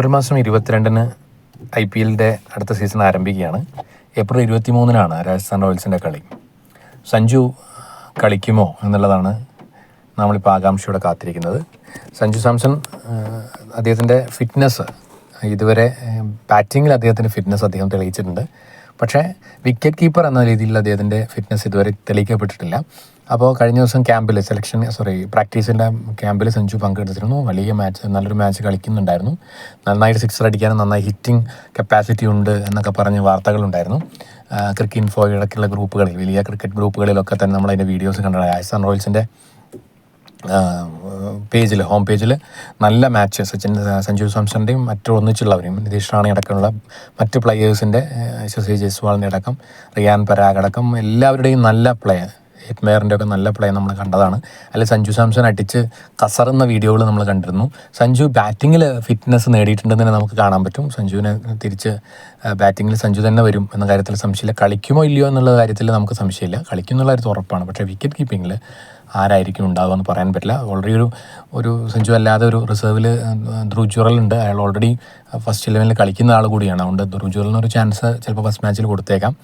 ഒരു മാസം ഇരുപത്തിരണ്ടിന് ഐ പി എല്ലിന്റെ അടുത്ത സീസൺ ആരംഭിക്കുകയാണ്. ഏപ്രിൽ ഇരുപത്തി മൂന്നിനാണ് രാജസ്ഥാൻ റോയൽസിന്റെ കളി. സഞ്ജു കളിക്കുമോ എന്നുള്ളതാണ് നമ്മളിപ്പോൾ ആകാംക്ഷയോടെ കാത്തിരിക്കുന്നത്. സഞ്ജു സാംസൺ അദ്ദേഹത്തിന്റെ ഫിറ്റ്നസ് ഇതുവരെ ബാറ്റിങ്ങിൽ അദ്ദേഹത്തിന്റെ ഫിറ്റ്നസ് അദ്ദേഹം തെളിയിച്ചിട്ടുണ്ട്. പക്ഷേ വിക്കറ്റ് കീപ്പർ എന്ന രീതിയിൽ അദ്ദേഹത്തിന്റെ ഫിറ്റ്നസ് ഇതുവരെ തെളിയിക്കപ്പെട്ടിട്ടില്ല. അപ്പോൾ കഴിഞ്ഞ ദിവസം ക്യാമ്പിൽ സെലക്ഷൻ സോറി പ്രാക്ടീസിന്റെ ക്യാമ്പിൽ സെഞ്ചു പങ്കെടുത്തിരുന്നു. വലിയ മാച്ച് നല്ലൊരു മാച്ച് കളിക്കുന്നുണ്ടായിരുന്നു. നന്നായിട്ട് സിക്സർ അടിക്കാനും നന്നായി ഹിറ്റിംഗ് കപ്പാസിറ്റി ഉണ്ട് എന്നൊക്കെ പറഞ്ഞ് വാർത്തകളുണ്ടായിരുന്നു. ക്രിക്കറ്റ് ഇൻഫോ ഇടയ്ക്കുള്ള ഗ്രൂപ്പുകളിൽ വലിയ ക്രിക്കറ്റ് ഗ്രൂപ്പുകളിലൊക്കെ തന്നെ നമ്മൾ അതിന്റെ വീഡിയോസ് കണ്ടത് രാജസ്ഥാൻ റോയൽസിന്റെ പേജിൽ ഹോം പേജിൽ നല്ല മാച്ച് സച്ചിൻ സഞ്ജു സാംസണിന്റെയും മറ്റു ഒന്നിച്ചുള്ളവരെയും നിതീഷ് റാണി അടക്കമുള്ള മറ്റ് പ്ലെയേഴ്സിന്റെ ശശി ജയ്സ്വാളിന്റെ അടക്കം റിയാൻ പരാഗ് അടക്കം എല്ലാവരുടെയും നല്ല ഹിറ്റ്മേറിന്റെ ഒക്കെ നല്ല പ്ലേ നമ്മൾ കണ്ടതാണ്. അല്ലെ സഞ്ജു സാംസൺ അടിച്ച് കസറുന്ന വീഡിയോകൾ നമ്മൾ കണ്ടിരുന്നു. സഞ്ജു ബാറ്റിങ്ങിൽ ഫിറ്റ്നസ് നേടിയിട്ടുണ്ടെന്ന് തന്നെ നമുക്ക് കാണാൻ പറ്റും. സഞ്ജുവിനെ തിരിച്ച് ബാറ്റിങ്ങിൽ സഞ്ജു തന്നെ വരും എന്ന കാര്യത്തിൽ സംശയമില്ല. കളിക്കുമോ ഇല്ലയോ എന്നുള്ള കാര്യത്തിൽ നമുക്ക് സംശയമില്ല. കളിക്കുന്നുള്ള കാര്യത്തിൽ ഉറപ്പാണ്. പക്ഷേ വിക്കറ്റ് കീപ്പിങ്ങിൽ ആരായിരിക്കും ഉണ്ടാകുക എന്ന് പറയാൻ പറ്റില്ല. ഓൾറെഡി ഒരു ഒരു സഞ്ജു അല്ലാതെ ഒരു റിസർവിൽ ധ്രുവ് ജുറൽ ഉണ്ട്. അയാൾ ഓൾറെഡി ഫസ്റ്റ് ഇലവനിൽ കളിക്കുന്ന ആൾ കൂടിയാണ്. അതുകൊണ്ട് ഒരു ചാൻസ് ചിലപ്പോൾ ഫസ്റ്റ് മാച്ചിൽ കൊടുത്തേക്കാം.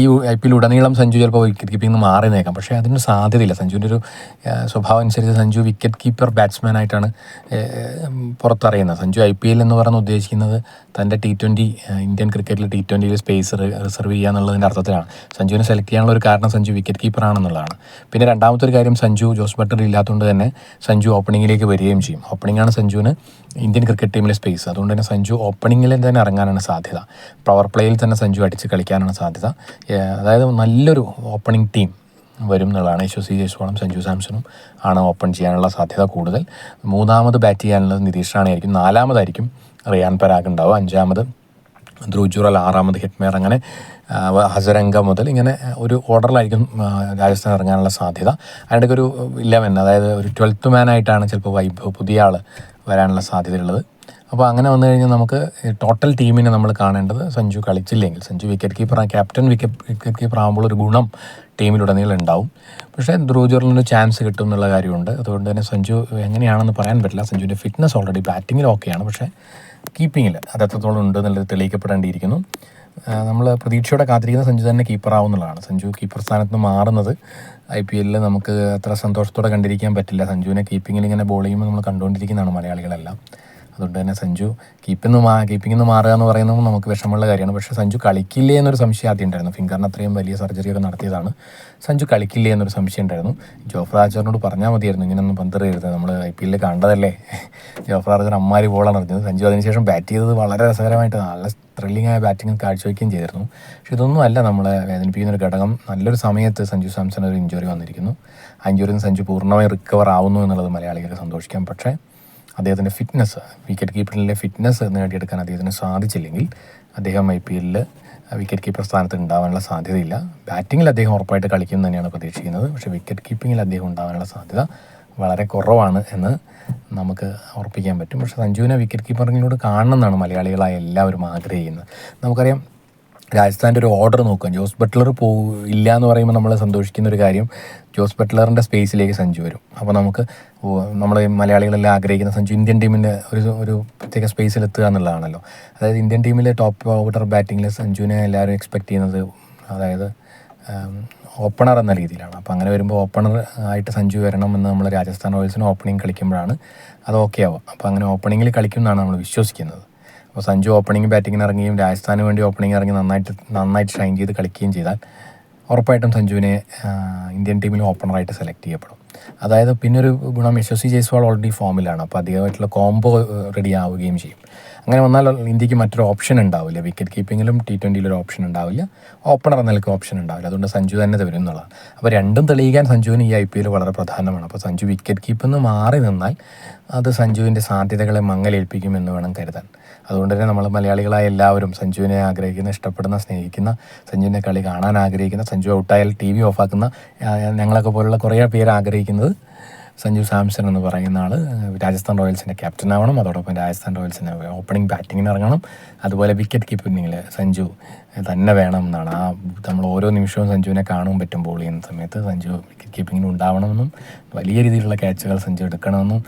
ഈ ഐ പി എൽ ഉടനീളം സഞ്ജു ചിലപ്പോൾ വിക്കറ്റ് കീപ്പിംഗ് മാറി നേക്കാം പക്ഷേ അതിന് സാധ്യതയില്ല. സഞ്ജുവിന്റെ ഒരു സ്വഭാവം അനുസരിച്ച് സഞ്ജു വിക്കറ്റ് കീപ്പർ ബാറ്റ്സ്മാൻ ആയിട്ടാണ് പുറത്തറിയുന്നത്. സഞ്ജു ഐ പി എൽ എന്ന് പറഞ്ഞ് ഉദ്ദേശിക്കുന്നത് തന്റെ ടി ട്വന്റി ഇന്ത്യൻ ക്രിക്കറ്റിൽ ടി ട്വന്റിയിൽ സ്പേസ് റിസർവ് ചെയ്യുക എന്നുള്ളതിന്റെ അർത്ഥത്തിലാണ്. സഞ്ജുവിനെ സെലക്ട് ചെയ്യാനുള്ള ഒരു കാരണം സഞ്ജു വിക്കറ്റ് കീപ്പർ ആണെന്നുള്ളതാണ്. പിന്നെ രണ്ടാമത്തെ ഒരു കാര്യം സഞ്ജു ജോസ് ബട്ടർ ഇല്ലാത്തതുകൊണ്ട് തന്നെ സഞ്ജു ഓപ്പണിങ്ങിലേക്ക് വരികയും ചെയ്യും. ഓപ്പണിംഗ് ആണ് സഞ്ജുവിന് ഇന്ത്യൻ ക്രിക്കറ്റ് ടീമിലെ സ്പേസ് അതുകൊണ്ട് തന്നെ സഞ്ജു ഓപ്പണിങ്ങിൽ തന്നെ ഇറങ്ങാനാണ് സാധ്യത. പവർ പ്ലേയിൽ തന്നെ സഞ്ജു അടിച്ച് കളിക്കാനാണ് സാധ്യത. അതായത് നല്ലൊരു ഓപ്പണിംഗ് ടീം വരും എന്നുള്ളതാണ് യശസ്വി ജയ്സ്വാളും സഞ്ജു സാംസണും ആണ് ഓപ്പൺ ചെയ്യാനുള്ള സാധ്യത കൂടുതൽ. മൂന്നാമത് ബാറ്റ് ചെയ്യാനുള്ളത് നിതീഷ് റാണയായിരിക്കും നാലാമതായിരിക്കും റിയാൻ പരാഗ് ഉണ്ടാവും അഞ്ചാമത് ധ്രുവ് ആറാമത് ഹിറ്റ്മേർ അങ്ങനെ ഹസരംഗ മുതൽ ഇങ്ങനെ ഒരു ഓർഡറിലായിരിക്കും രാജസ്ഥാൻ ഇറങ്ങാനുള്ള സാധ്യത. അതിന്റെ ഒരു ഇലവൻ അതായത് ഒരു ട്വൽത്ത് മാനായിട്ടാണ് ചിലപ്പോൾ വൈഭവ് പുതിയ ആൾ വരാനുള്ള സാധ്യതയുള്ളത്. അപ്പോൾ അങ്ങനെ വന്നു കഴിഞ്ഞാൽ നമുക്ക് ടോട്ടൽ ടീമിനെ നമ്മൾ കാണേണ്ടത് Sanju കളിച്ചില്ലെങ്കിൽ. Sanju wicket keeper captain wicket wicket keeper ആകുമ്പോൾ ഒരു ഗുണം ടീമിലുടനീളം ഉണ്ടാവും. പക്ഷേ ധ്രുവ് ചാൻസ് കിട്ടും എന്നുള്ള കാര്യമുണ്ട്. അതുകൊണ്ട് തന്നെ സഞ്ജു എങ്ങനെയാണെന്ന് പറയാൻ പറ്റില്ല. സഞ്ജുവിന്റെ ഫിറ്റ്നസ് ഓൾറെഡി ബാറ്റിങ്ങിൽ ഓക്കെയാണ് പക്ഷേ കീപ്പിങ്ങിൽ അത് എത്രത്തോളം ഉണ്ട് എന്നുള്ളത് തെളിയിക്കപ്പെടേണ്ടിയിരിക്കുന്നു. നമ്മൾ പ്രതീക്ഷയോടെ കാത്തിരിക്കുന്ന സഞ്ജു തന്നെ കീപ്പർ എന്നുള്ളതാണ്. സഞ്ജു കീപ്പർ സ്ഥാനത്ത് നിന്ന് മാറുന്നത് ഐ പി എല്ലിൽ നമുക്ക് അത്ര സന്തോഷത്തോടെ കണ്ടിരിക്കാൻ പറ്റില്ല. സഞ്ജുവിനെ കീപ്പിങ്ങിൽ ഇങ്ങനെ ബോൾ ചെയ്യുമ്പോൾ നമ്മൾ കണ്ടുകൊണ്ടിരിക്കുന്നതാണ് മലയാളികളെല്ലാം. അതുകൊണ്ട് തന്നെ സഞ്ജു കീപ്പിന്ന് മാ കീപ്പിംഗ് നിന്ന് മാറുക എന്ന് പറയുന്നത് നമുക്ക് വിഷമമുള്ള കാര്യമാണ്. പക്ഷേ സഞ്ജു കളിക്കില്ലേ എന്നൊരു സംശയം ആദ്യം ഉണ്ടായിരുന്നു. ഫിംഗറിന് അത്രയും വലിയ സർജറി ഒക്കെ നടത്തിയതാണ്. സഞ്ജു കളിക്കില്ലേ എന്നൊരു സംശയം ഉണ്ടായിരുന്നു. ജോഫ്ര ആചാറിനോട് പറഞ്ഞാൽ മതിയായിരുന്നു. ഇങ്ങനെയൊന്നും പന്തെറിയരുത്. നമ്മൾ ഐ പി എല്ലിൽ കണ്ടതല്ലേ? ജോഫ്ര ആചാർ അമ്മാരി ബോളാണ് അറിഞ്ഞത്. സഞ്ജു അതിനുശേഷം ബാറ്റ് ചെയ്തത് വളരെ രസകരമായിട്ട് നല്ല ത്രില്ലിംഗ് ആയ ബാറ്റിംഗ് കാഴ്ചവെക്കുകയും ചെയ്തിരുന്നു. പക്ഷെ ഇതൊന്നും അല്ല നമ്മളെ വേദനിപ്പിക്കുന്ന ഒരു ഘടകം. നല്ലൊരു സമയത്ത് സഞ്ജു സാംസൺ ഒരു ഇഞ്ചുറി വന്നിരിക്കുന്നു. ആ ഇഞ്ചുറിയിൽ നിന്ന് സഞ്ജു പൂർണമായി റിക്കവർ ആവുന്നു എന്നുള്ളത് മലയാളികൾക്ക് സന്തോഷിക്കാം. പക്ഷേ അദ്ദേഹത്തിന്റെ ഫിറ്റ്നസ് വിക്കറ്റ് കീപ്പറിലെ ഫിറ്റ്നസ് നേടിയെടുക്കാൻ അദ്ദേഹത്തിന് സാധിച്ചില്ലെങ്കിൽ അദ്ദേഹം ഐ പി എല്ലിൽ വിക്കറ്റ് കീപ്പർ സ്ഥാനത്ത് ഉണ്ടാവാനുള്ള സാധ്യതയില്ല. ബാറ്റിങ്ങിൽ അദ്ദേഹം ഉറപ്പായിട്ട് കളിക്കും തന്നെയാണ് പ്രതീക്ഷിക്കുന്നത്. പക്ഷേ വിക്കറ്റ് കീപ്പിങ്ങിൽ അദ്ദേഹം ഉണ്ടാവാനുള്ള സാധ്യത വളരെ കുറവാണ് എന്ന് നമുക്ക് ഉറപ്പിക്കാൻ പറ്റും. പക്ഷേ സഞ്ജുവിനെ വിക്കറ്റ് കീപ്പറിങ്ങിലൂടെ കാണണം എന്നാണ് മലയാളികളായ എല്ലാവരും ആഗ്രഹിക്കുന്നത്. നമുക്കറിയാം രാജസ്ഥാന്റെ ഒരു ഓർഡർ നോക്കുക. ജോസ് ബട്ട്ലർ പോ ഇല്ല എന്ന് പറയുമ്പോൾ നമ്മൾ സന്തോഷിക്കുന്ന ഒരു കാര്യം ജോസ് ബട്ട്ലറിന്റെ സ്പേസിലേക്ക് സഞ്ജു വരും. അപ്പോൾ നമുക്ക് നമ്മൾ മലയാളികളെല്ലാം ആഗ്രഹിക്കുന്ന സഞ്ജു ഇന്ത്യൻ ടീമിന്റെ ഒരു ഒരു പ്രത്യേക സ്പേസിലെത്തുക എന്നുള്ളതാണല്ലോ. അതായത് ഇന്ത്യൻ ടീമിലെ ടോപ്പ് ഓർഡർ ബാറ്റിങ്ങിൽ സഞ്ജുവിനെ എല്ലാവരും എക്സ്പെക്ട് ചെയ്യുന്നത് അതായത് ഓപ്പണർ എന്ന രീതിയിലാണ്. അപ്പോൾ അങ്ങനെ വരുമ്പോൾ ഓപ്പണർ ആയിട്ട് സഞ്ജു വരണം എന്ന് നമ്മൾ രാജസ്ഥാൻ റോയൽസിന് ഓപ്പണിംഗ് കളിക്കുമ്പോഴാണ് അത് ഓക്കെ ആവുക. അപ്പോൾ അങ്ങനെ ഓപ്പണിങ്ങിൽ കളിക്കുമെന്നാണ് നമ്മൾ വിശ്വസിക്കുന്നത്. അപ്പോൾ സഞ്ജു ഓപ്പണിംഗ് ബാറ്റിങ്ങിന് ഇറങ്ങുകയും രാജസ്ഥാന് വേണ്ടി ഓപ്പണിംഗ് ഇറങ്ങി നന്നായിട്ട് നന്നായിട്ട് ഷൈൻ ചെയ്ത് കളിക്കുകയും ചെയ്താൽ ഉറപ്പായിട്ടും സഞ്ജുവിനെ ഇന്ത്യൻ ടീമിൽ ഓപ്പണറായിട്ട് സെലക്ട് ചെയ്യപ്പെടും. അതായത് പിന്നെ ഒരു ഗുണം യശസ്വി ജയ്സ്വാൾ ഓൾറെഡി ഫോമിലാണ് അപ്പോൾ അധികമായിട്ടുള്ള കോംബോ റെഡി ആവുകയും ചെയ്യും. അങ്ങനെ വന്നാൽ ഇന്ത്യയ്ക്ക് മറ്റൊരു ഓപ്ഷൻ ഉണ്ടാവില്ല. വിക്കറ്റ് കീപ്പിങ്ങിലും ടി ട്വന്റിയിലും ഒരു ഓപ്ഷൻ ഉണ്ടാവില്ല. ഓപ്പണർ നിലയ്ക്ക് ഓപ്ഷൻ ഉണ്ടാവില്ല. അതുകൊണ്ട് സഞ്ജു തന്നെ വരും എന്നുള്ളതാണ്. അപ്പോൾ രണ്ടും തെളിയിക്കാൻ സഞ്ജുവിന് ഈ ഐ പി എൽ വളരെ പ്രധാനമാണ്. അപ്പോൾ സഞ്ജു വിക്കറ്റ് കീപ്പിൽ നിന്ന് മാറി നിന്നാൽ അത് സഞ്ജുവിന്റെ സാധ്യതകളെ മങ്ങലേൽപ്പിക്കുമെന്ന് വേണം കരുതാൻ. അതുകൊണ്ട് തന്നെ നമ്മൾ മലയാളികളായ എല്ലാവരും സഞ്ജുവിനെ ആഗ്രഹിക്കുന്ന ഇഷ്ടപ്പെടുന്ന സ്നേഹിക്കുന്ന സഞ്ജുവിനെ കളി കാണാൻ ആഗ്രഹിക്കുന്ന സഞ്ജു ഔട്ടായാൽ ടി വി ഓഫാക്കുന്ന ഞങ്ങളൊക്കെ പോലുള്ള കുറേ പേര് ആഗ്രഹിക്കുന്നത് സഞ്ജു സാംസൺ എന്ന് പറയുന്ന ആൾ രാജസ്ഥാൻ റോയൽസിന്റെ ക്യാപ്റ്റൻ ആവണം. അതോടൊപ്പം രാജസ്ഥാൻ റോയൽസിന്റെ ഓപ്പണിംഗ് ബാറ്റിങ്ങിന് ഇറങ്ങണം. അതുപോലെ വിക്കറ്റ് കീപ്പിങ്ങിൽ സഞ്ജു തന്നെ വേണം എന്നാണ്. ആ നമ്മൾ ഓരോ നിമിഷവും സഞ്ജുവിനെ കാണും പറ്റും ബോൾ ചെയ്യുന്ന സമയത്ത് സഞ്ജു വിക്കറ്റ് കീപ്പിങ്ങിന് ഉണ്ടാവണമെന്നും വലിയ രീതിയിലുള്ള ക്യാച്ചുകൾ സഞ്ജു എടുക്കണമെന്നും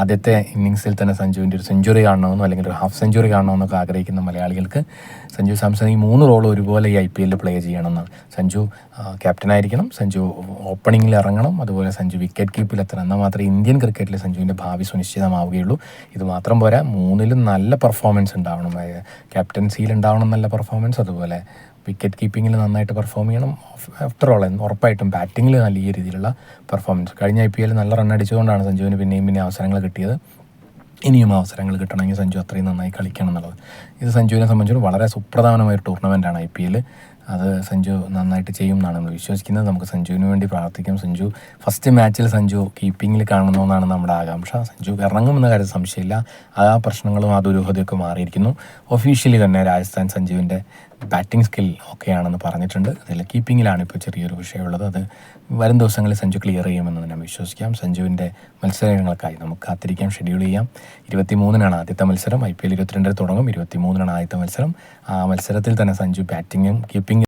ആദ്യത്തെ ഇന്നിങ്സിൽ തന്നെ സഞ്ജുവിന്റെ ഒരു സെഞ്ചുറി കാണണമെന്നും അല്ലെങ്കിൽ ഒരു ഹാഫ് സെഞ്ചുറി കാണണമെന്നൊക്കെ ആഗ്രഹിക്കുന്ന മലയാളികൾക്ക് സഞ്ജു സാംസൺ ഈ മൂന്ന് റോൾ ഒരുപോലെ ഈ ഐ പി എല്ലിൽ പ്ലേ ചെയ്യണമെന്നാണ്. സഞ്ജു ക്യാപ്റ്റനായിരിക്കണം സഞ്ജു ഓപ്പണിങ്ങിൽ ഇറങ്ങണം അതുപോലെ സഞ്ജു വിക്കറ്റ് കീപ്പിൽ എത്തണം. എന്നാൽ മാത്രമേ ഇന്ത്യൻ ക്രിക്കറ്റിൽ സഞ്ജുവിന്റെ ഭാവി സുനിശ്ചിതമാവുകയുള്ളൂ. ഇത് മാത്രം പോരാ മൂന്നിലും നല്ല പെർഫോമൻസ് ഉണ്ടാവണം. ക്യാപ്റ്റൻസിയിൽ ഉണ്ടാവണം നല്ല പെർഫോമൻസ് അതുപോലെ വിക്കറ്റ് കീപ്പിങ്ങിൽ നന്നായിട്ട് പെർഫോം ചെയ്യണം. ആഫ്റ്റർ ഓൾ ഉറപ്പായിട്ടും ബാറ്റിങ്ങിൽ നല്ല രീതിയിലുള്ള പെർഫോമൻസ് കഴിഞ്ഞ ഐ പി എല്ലിൽ നല്ല റൺ അടിച്ചുകൊണ്ടാണ് സഞ്ജുവിന് പിന്നെയും പിന്നെ അവസരങ്ങൾ കിട്ടിയത്. ഇനിയും അവസരങ്ങൾ കിട്ടണമെങ്കിൽ സഞ്ജു അത്രയും നന്നായി കളിക്കണം എന്നുള്ളത്. ഇത് സഞ്ജുവിനെ സംബന്ധിച്ചിടത്തോളം വളരെ സുപ്രധാനമായ ഒരു ടൂർണമെന്റാണ് ഐ പി എൽ അത് സഞ്ജു നന്നായിട്ട് ചെയ്യും എന്നാണ് നമ്മൾ വിശ്വസിക്കുന്നത്. നമുക്ക് സഞ്ജുവിന് വേണ്ടി പ്രാർത്ഥിക്കാം. സഞ്ജു ഫസ്റ്റ് മാച്ചിൽ സഞ്ജു കീപ്പിങ്ങിൽ കാണണമെന്നാണ് നമ്മുടെ ആകാംക്ഷ. സഞ്ജു ഇറങ്ങുമെന്ന കാര്യം സംശയമില്ല. ആ പ്രശ്നങ്ങളും ആ ദുരൂഹതയൊക്കെ മാറിയിരിക്കുന്നു. ഒഫീഷ്യലി തന്നെ രാജസ്ഥാൻ സഞ്ജുവിന്റെ ബാറ്റിംഗ് സ്കിൽ ഒക്കെയാണെന്ന് പറഞ്ഞിട്ടുണ്ട്. അതിൽ കീപ്പിങ്ങിലാണ് ഇപ്പോൾ ചെറിയൊരു വിഷയമുള്ളത്. അത് വരും ദിവസങ്ങളിൽ സഞ്ജു ക്ലിയർ ചെയ്യുമെന്ന് തന്നെ വിശ്വസിക്കാം. സഞ്ജുവിന്റെ മത്സരങ്ങൾക്കായി നമുക്ക് കാത്തിരിക്കാം ഷെഡ്യൂൾ ചെയ്യാം. ഇരുപത്തി മൂന്നിനാണ് ആദ്യത്തെ മത്സരം. ഐ പി എൽ ഇരുപത്തിരണ്ടിൽ തുടങ്ങും. ഇരുപത്തി മൂന്നിനാണ് ആദ്യത്തെ മത്സരം. ആ മത്സരത്തിൽ തന്നെ സഞ്ജു ബാറ്റിങ്ങും കീപ്പിംഗ്